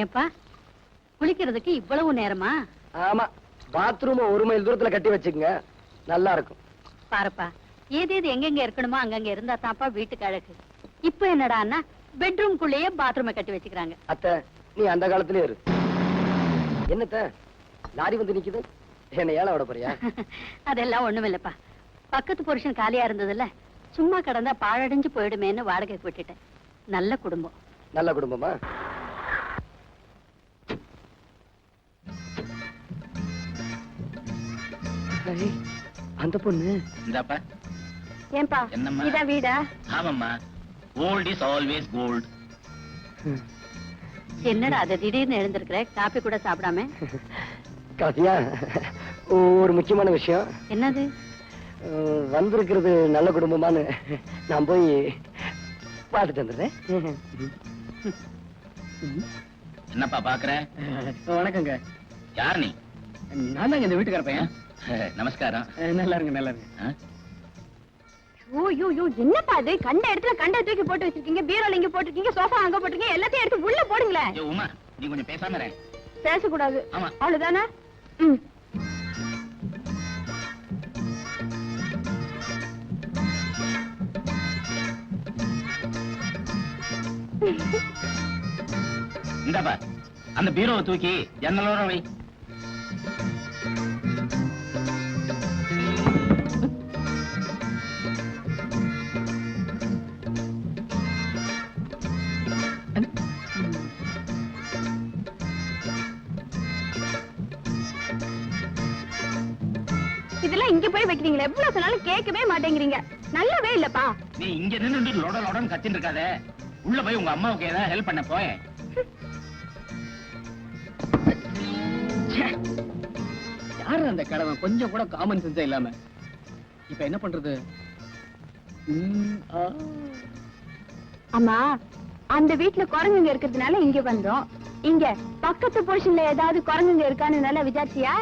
ஏப்பா குளிக்கிறதுக்கு இவ்வளவு நேரமா? ஆமா பாத்ரூம் ஒரு மைல் தூரத்துல கட்டி வச்சுக்கங்க. நல்லா இருக்கும். பாருப்பா ஏது ஏது எங்கெங்க இருக்கணுமோ அங்கங்க இருந்தா தான்ப்பா வீட்டுக்கு அழகு. இப்ப என்னடான்னா பெட்ரூம்குள்ளேயே பாத்ரூமை கட்டி வச்சுக்கிறாங்க. அத்தை நீ அந்த காலத்திலே இரு. என்னத்த லாரி வந்து நிக்குது? என்ன ஏழை விட போறியா? அதெல்லாம் ஒண்ணுமில்லப்பா பக்கத்து புருஷன் காலியா இருந்ததுல சும்மா கிடந்தா பாழடைஞ்சு போயிடுமேன்னு வாடகைக்கு விட்டுட்டேன் நல்ல குடும்பம். நல்ல குடும்பமா? அந்த பொண்ணு? இந்தாப்பா. ஏன்பா என்னம்மா? இதான் வீடா? ஆமாம்மா. கோல்ட் இஸ் ஆல்வேஸ் கோல்ட் என்னடா அது திடீர்னு எழுந்திருக்கிற? காப்பி கூட சாப்பிடாம? காசியா ஒரு முக்கியமான விஷயம். என்னது? வந்திருக்கிறது நல்ல குடும்பமான்னு நான் போய் பார்த்துட்டு வந்துடுறேன். என்னப்பா பாக்குற? வணக்கங்க. யார் நீ? நான் தாங்க இந்த வீட்டுக்கார பையன். நமஸ்காரம். நல்லா இருங்க நல்லா இருங்க என்னப்பா அது கண்ட இடத்துல கண்ட தூக்கி போட்டு வச்சிருக்கீங்க பீரோல இங்க போட்டிருக்கீங்க சோஃபா அங்க போட்டிருக்கீங்க எல்லாத்தையும் எடுத்து உள்ள போடுங்களேன். ஐயோ, உமா நீ கொஞ்சம் பேசாம இரு. பேசக்கூடாது. ஆமா. அவ்வளவுதானே? ம். இந்தாப்பா அந்த பீரோவை தூக்கி ஜன்னலோர வை. இதெல்லாம் இங்க போய் வைக்கிறீங்களா. எவ்வளவு சொன்னாலும் கேட்கவே மாட்டேங்கிறீங்க. நல்லாவே இல்லப்பா. நீ இங்க நின்று லொட லொடன்னு கத்தின்னு இருக்காத. உள்ள போய் உங்க அம்மாவுக்கு ஏதாவது ஹெல்ப் பண்ண போய் யாரு அந்த கிழவன் கொஞ்சம் கூட காமன் சென்ஸே இல்லாம. இப்ப என்ன பண்றது. அம்மா அந்த வீட்ல குரங்குங்க இருக்கிறதுனால இங்க வந்தோம். இங்க பக்கத்து போர்ஷன்ல ஏதாவது குரங்குங்க இருக்கான்னு நல்லா விசாரிச்சியா?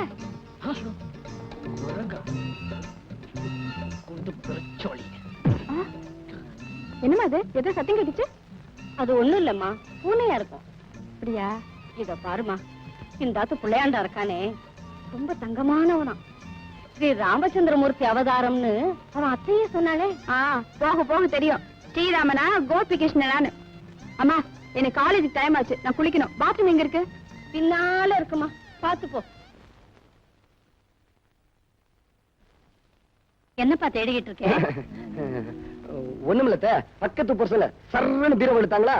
என்னமா அது? ஏதோ சத்தம் கேட்டுச்சு? அது ஒண்ணும் இல்லம்மா. பூனையா இருக்கும். அப்படியா? இத பாருமா இந்தாத்து பிள்ளையாண்டா இருக்கானே. ரொம்ப தங்கமானவனா ஸ்ரீ ராமச்சந்திரமூர்த்தி அவதாரம்னு அவன் அத்தையே சொன்னாலே ஆ போக போக தெரியும். ஸ்ரீராமனா கோபி கிருஷ்ணனான்னு அம்மா எனக்கு காலேஜ் டைம் ஆச்சு. நான் குளிக்கணும். பாத்ரூம் எங்க இருக்கு? பின்னால இருக்குமா. பாத்து போ. என்னப்பா தேடிக்கிட்டு இருக்கேன் ஒண்ணுமில்ல அத்தை. பக்கத்து புருஷல சர்றன்னு பீரோ எடுத்தாங்களா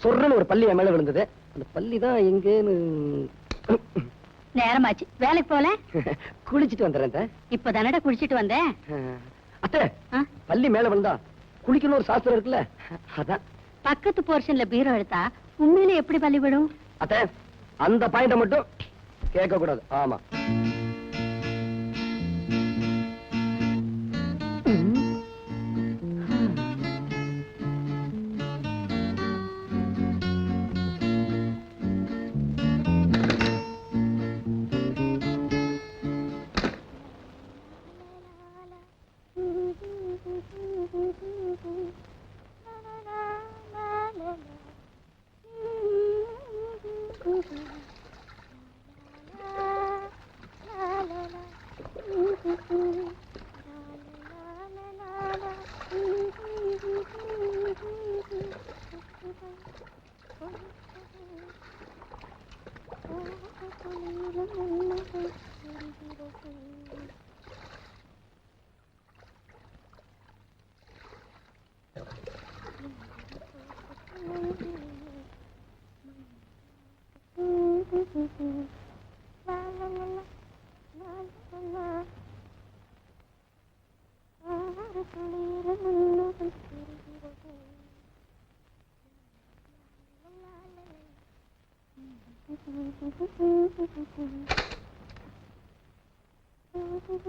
சொர்றன்னு ஒரு பள்ளி என் மேல விழுந்தது. அந்த பள்ளி தான் எங்கேன்னு நேரமாச்சு. வேலைக்கு போல? குளிச்சிட்டு வந்துடுறேன். இப்ப தானடா குளிச்சிட்டு வந்தேன் அத்தை? பள்ளி மேல விழுந்தா குளிக்கணும் ஒரு சாஸ்திரம் இருக்குல்ல? அதான். பக்கத்து போர்ஷன்ல பீரோ எடுத்தா உண்மையில எப்படி பலிவிடும் அத்தை அந்த பாயிண்ட மட்டும் கேட்க கூடாது ஆமா.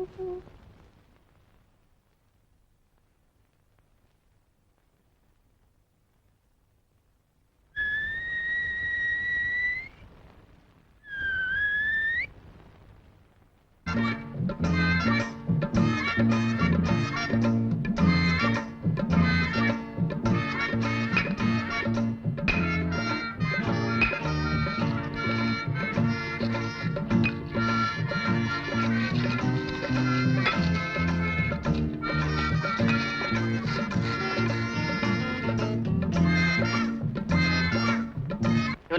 Mm-hmm.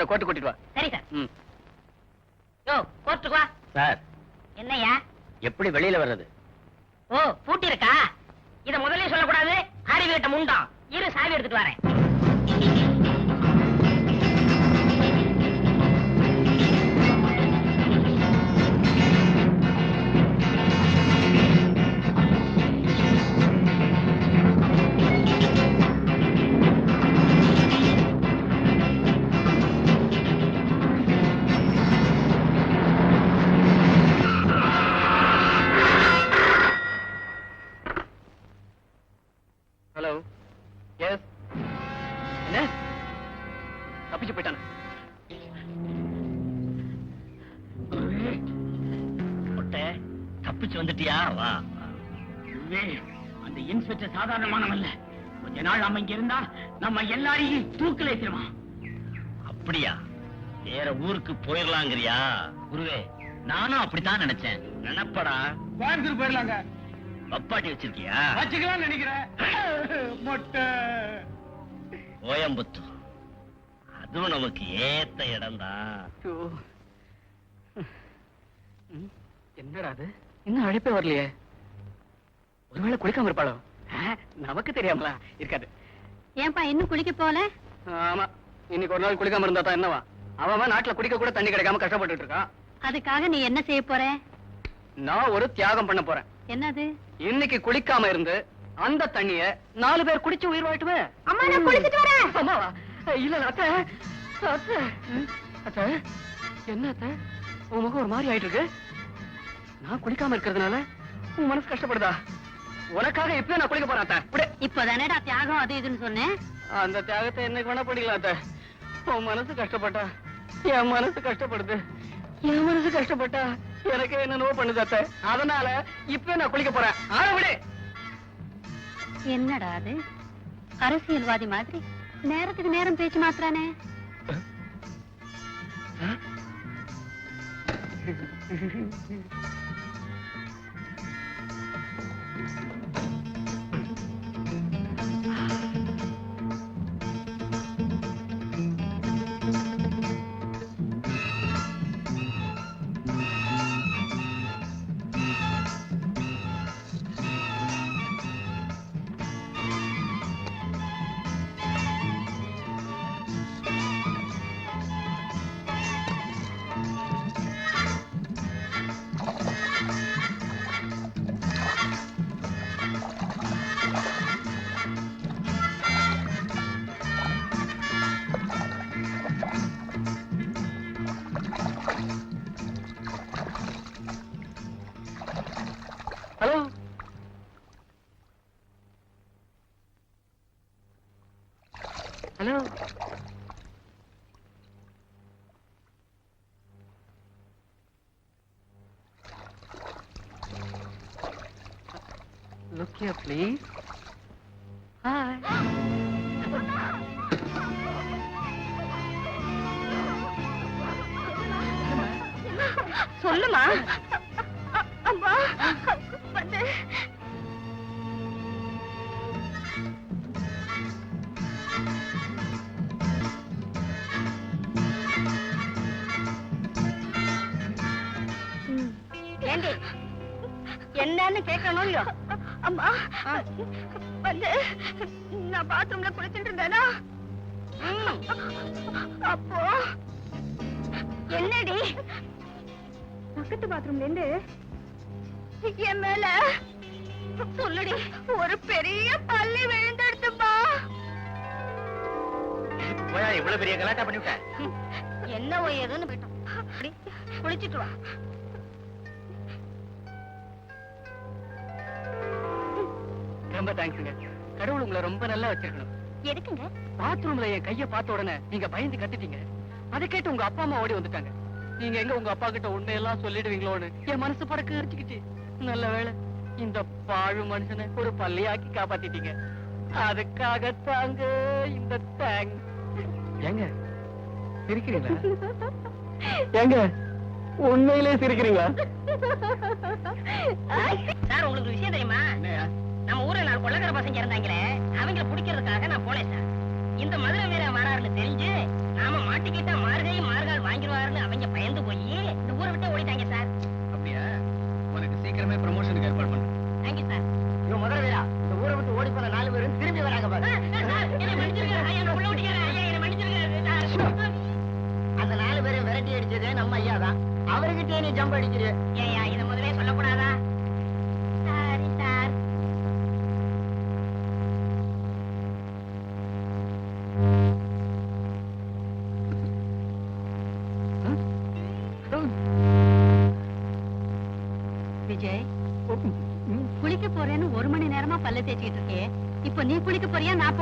கோட்டு கூட்டிட்டு வா. சரி சார். ம். யோ கோர்ட்டுக்கு வா. சார். என்னையா எப்படி வெளியில வர்றது? ஓ பூட்டி இருக்கா? இத முதல்ல சொல்லக்கூடாது. அறிவு கிட்ட முண்டாம் இரு சாவி எடுத்துட்டு வரேன். ஹலோ எஸ் என்ன? தப்பிச்சு போயிட்டான. தப்பிச்சு வந்துட்டியா? வா. அந்த இன்ஸ்பெக்டர் சாதாரணமானவன் கொஞ்ச நாள் நம்ம இங்க இருந்தா நம்ம எல்லாரையும் தூக்கில ஏத்திடுவான். அப்படியா? வேற ஊருக்கு போயிடலாங்கிறியா குருவே நானும் அப்படித்தான் நினைச்சேன். நினைப்படா. கோயம்புத்தூர் போயிடலாங்க பப்பாட்டி வச்சிருக்கியா? வச்சுக்கலாம் நினைக்கிறேன். மொட்டை. கோயம்புத்தூர். அதுவும் நமக்கு ஏத்த இடம்தான். ஐயோ. ம், என்னடா அது? இன்னும் அழைப்பே வரலையே. ஒருவேளை குளிக்காம இருப்பாளோ? நமக்கு தெரியாமலா? இருக்காது. ஏன்பா இன்னும் குளிக்க போல ஆமா. இன்னைக்கு ஒரு நாள் குளிக்காம இருந்தா தான் என்னவா? அவன் நாட்டுல குடிக்க கூட தண்ணி கிடைக்காம கஷ்டப்பட்டுட்டு இருக்கான். அதுக்காக நீ என்ன செய்ய போற? நான் ஒரு தியாகம் பண்ண போறேன். என்னது? இன்னைக்கு குளிக்காம இருந்து அந்த தண்ணிய நாலு பேர் குடிச்சு உயிர் வாழட்டுமே? அம்மா நான் குளிச்சிட்டு வரேன். அம்மாவா இல்ல அத்தை. அத்தை. அத்தை என்ன அத்தை? உன் முகம் ஒரு மாதிரி ஆயிட்டு இருக்கு. நான் குளிக்காம இருக்கிறதுனால உன் மனசு கஷ்டப்படுதா? உனக்காக இப்பவே நான் குளிக்க போறேன் அத்தை. இப்பதானேடா தியாகம் அது இதுன்னு சொன்னேன். அந்த தியாகத்தை என்னைக்கு வேணா பண்ணிக்கலாம் அத்தை. உன் மனசு கஷ்டப்பட்டா என் மனசு கஷ்டப்படுது. என் மனசு கஷ்டப்பட்டா எனக்கு என்னென்னவோ பண்ணுது அத்தை? அதனால இப்பவே நான் குளிக்க போறேன். ஆள விடு. என்னடா அது? அரசியல்வாதி மாதிரி? நேரத்துக்கு நேரம் பேச்சு மாத்துறானே hello hello Look here, please. Hi. சொல்லுமா அம்மா வந்து என்னன்னு கேட்கணும் இல்லையோ? அம்மா வந்து நான் பாத்ரூம்ல குளிச்சிட்டு இருந்தேனா? அப்போ? என்னடி? பக்கத்து பாத்ரூம்ல இருந்து என் மேல சொல்லுடி ஒரு பெரிய பள்ளி விழுந்தெடுத்துப்பா இவ்வளவு பெரிய கலாட்டா பண்ணிவிட்டேன் என்ன ஏதுன்னு போயிட்டோம். அடி, குளிச்சிட்டு வா. ரொம்ப தேங்க்ஸுங்க கடவுள் உங்களை ரொம்ப நல்லா வச்சிருக்கணும். எதுக்குங்க? பாத்ரூம்ல என் கைய பார்த்த உடனே நீங்க பயந்து கத்திட்டீங்க. அதை கேட்டு உங்க அப்பா அம்மா ஓடி வந்துட்டாங்க. நீங்க எங்க உங்க அப்பா கிட்ட உண்மையெல்லாம் சொல்லிடுவீங்களோன்னு என் மனசு படக்கு அடிச்சுக்கிச்சு நல்ல வேளை இந்த பாழு மனுஷனை ஒரு பள்ளியாக்கி காப்பாத்திட்டீங்க. அதுக்காக தாங்க இந்த தேங்க் ஏங்க சிரிக்கிறீங்களா? ஏங்க உண்மையிலே சிரிக்கிறீங்களா? சார் உங்களுக்கு விஷயம் தெரியுமா? ஊர்ல நாலு கொள்ளக்கார பசங்க இருந்தாங்களே அவங்கள பிடிக்கிறதுக்காக நான் போனேன் சார். இந்த மதுரை வீர வராருன்னு தெரிஞ்சு நாம மாட்டி மாட்டிக்கிட்டா மார்கழி மார்கால் வாங்கிடுவாருன்னு அவங்க பயந்து போய் இந்த ஊரை விட்டு ஓடிட்டாங்க சார். அப்படியா? உனக்கு சீக்கிரமே ப்ரமோஷனுக்கு ஏற்பாடு பண்ணு. தேங்க்யூ சார் இவன் முதல் வேலா இந்த ஊரை விட்டு ஓடி போன நாலு பேரும் திரும்பி வராங்க பாரு. அந்த நாலு பேரும் விரட்டி அடிச்சதே நம்ம ஐயா தான். அவர்கிட்டயே நீ ஜம்ப் அடிக்கிறிய.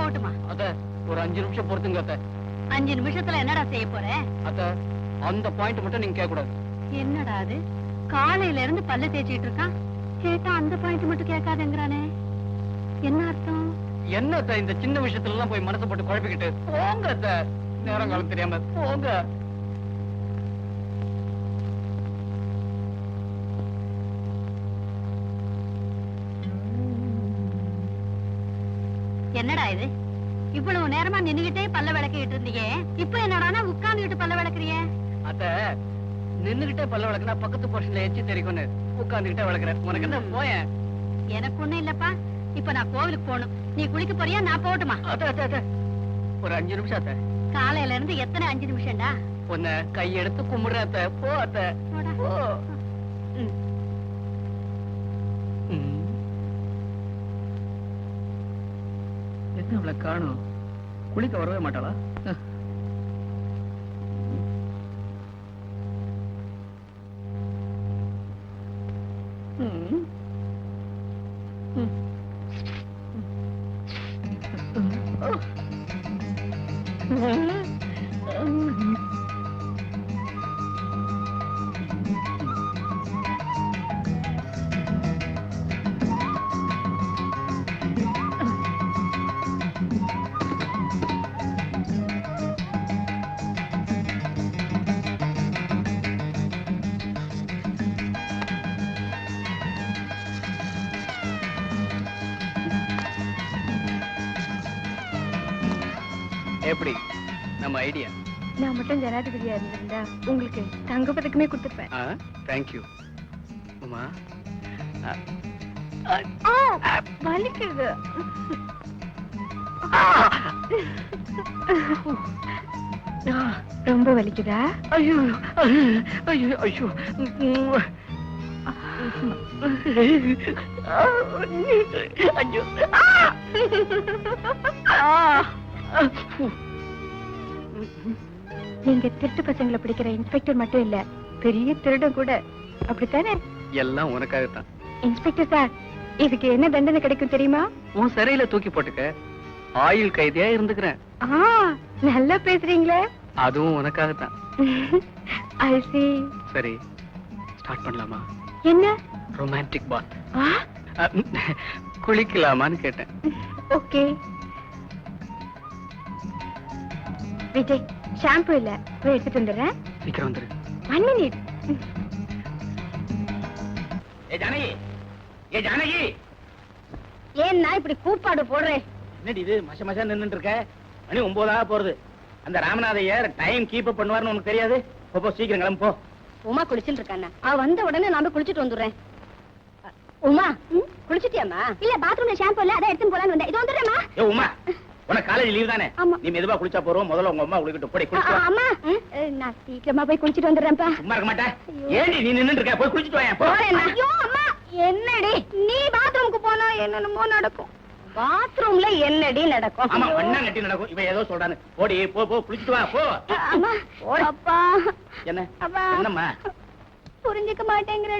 போகட்டுமா? அத்த ஒரு அஞ்சு நிமிஷம் பொறுத்துங்க அத்த. அஞ்சு நிமிஷத்துல என்னடா செய்ய போற? அத்த அந்த பாயிண்ட் மட்டும் நீங்க கேட்க கூடாது என்னடா அது? காலையில இருந்து பல்ல தேய்ச்சிட்டு இருக்கான். கேட்டா அந்த பாயிண்ட் மட்டும் கேட்காதேங்கிறானே. என்ன அர்த்தம்? என்ன அத்த இந்த சின்ன விஷயத்துல எல்லாம் போய் மனசை போட்டு குழப்பிக்கிட்டு? போங்க அத்த. நேரம் காலம் தெரியாம போங்க. என்னடா இது? இவ்வளவு நேரமா நின்னுகிட்டே பல்ல விளக்கிட்டு இருந்தீங்க இப்ப என்னடானா உட்கார்ந்துகிட்டு பல்ல விளக்குறிய? அத்த நின்னுகிட்டே பல்ல வளர்க்கனா பக்கத்து போர்ஷன்ல எச்சி தெரிக்கும்னு உட்கார்ந்துகிட்டே வளர்க்குறேன் உனக்கு என்ன போயேன்? எனக்கு ஒண்ணும் இல்லப்பா. இப்ப நான் கோவிலுக்கு போகணும். நீ குளிக்க போறியா? நான் போகட்டுமா? அத்த அத்த அத்த. ஒரு அஞ்சு நிமிஷம் அத்த. காலையில இருந்து எத்தனை அஞ்சு நிமிஷம்டா? உன்னை கையெடுத்து கும்பிடுறேன் அத்த. போ அத்த. போ. அவளை காணும். குளிக்க வரவே மாட்டாளா? ஐடியா நான் மட்டும் ஜனாதிபதியா இருந்திருந்தா உங்களுக்கு தங்க பதக்கமே கொடுத்துருப்பேன் தேங்க்யூ உமா வலிக்குது. ரொம்ப வலிக்குதா? ஐயோ ஐயோ ஐயோ. ஐயோ. ஆ. நீங்க திருட்டு பசங்களை பிடிக்கிற இன்ஸ்பெக்டர் மட்டும் இல்ல பெரிய திருடன் கூட. அப்படித்தானே? எல்லாம் உனக்காகத்தான். இன்ஸ்பெக்டர் சார் இதுக்கு என்ன தண்டனை கிடைக்கும் தெரியுமா? உன் சிறையில தூக்கி போட்டுக்க. ஆயுள் கைதியா இருந்துக்கிறேன். நல்லா பேசுறீங்களே. அதுவும் உனக்காகத்தான். ஐ see சரி ஸ்டார்ட் பண்ணலாமா? என்ன? ரொமான்டிக் பாத் குளிக்கலாமான்னு கேட்டேன். ஓகே. விஜய் ஷாம்பு இல்ல. போய் எடுத்துட்டு வந்துடுறேன். சீக்கிரம் வந்துரு. ஒன் மினிட் ஏ ஜானகி. ஏ ஜானகி. ஏன்னா இப்படி கூப்பாடு போடுறேன் என்னடி இது? மச மச நின்னுட்டு இருக்க மணி ஒன்பதாக போறது. அந்த ராமநாதையர் டைம் கீப் அப் பண்ணுவார்னு உனக்கு தெரியாது? போ, போ சீக்கிரம் கிளம்பு போ. உமா குளிச்சுட்டு இருக்காண்ணா. அவ வந்த உடனே போய் குளிச்சுட்டு வந்துடுறேன். உமா குளிச்சிட்டியாமா இல்ல பாத்ரூம்ல ஷாம்பு இல்ல அதான் எடுத்து போலான்னு வந்தேன். இது வந்துடுறேம்மா. ஏ உமா. உனக்கு காலேஜ் லீவ் தானே. நீ மெதுவா குளிச்சா போறோம் முதல்ல உங்க அம்மா குளிக்கட்டும் போடி குளிச்சு. அம்மா. நான் சீக்கிரமா போய் குளிச்சிட்டு வந்துடுறேன்ப்பா. சும்மா இருக்க மாட்டேன். ஏண்டி நீ நின்னுட்டு இருக்க? போய் குளிச்சிட்டு வாயேன். போ. ஐயோ அம்மா. என்னடி? நீ பாத்ரூமுக்கு போனா என்னென்னமோ நடக்கும். பாத்ரூம்ல என்னடி நடக்கும்? ஆமா மண்ணா கட்டி நடக்கும். இவன் ஏதோ சொல்றானு போடி போ போ குளிச்சிட்டு வா போ. அம்மா. அப்பா. என்ன? அப்பா. என்னம்மா? புரிஞ்சுக்க மாட்டேங்கிற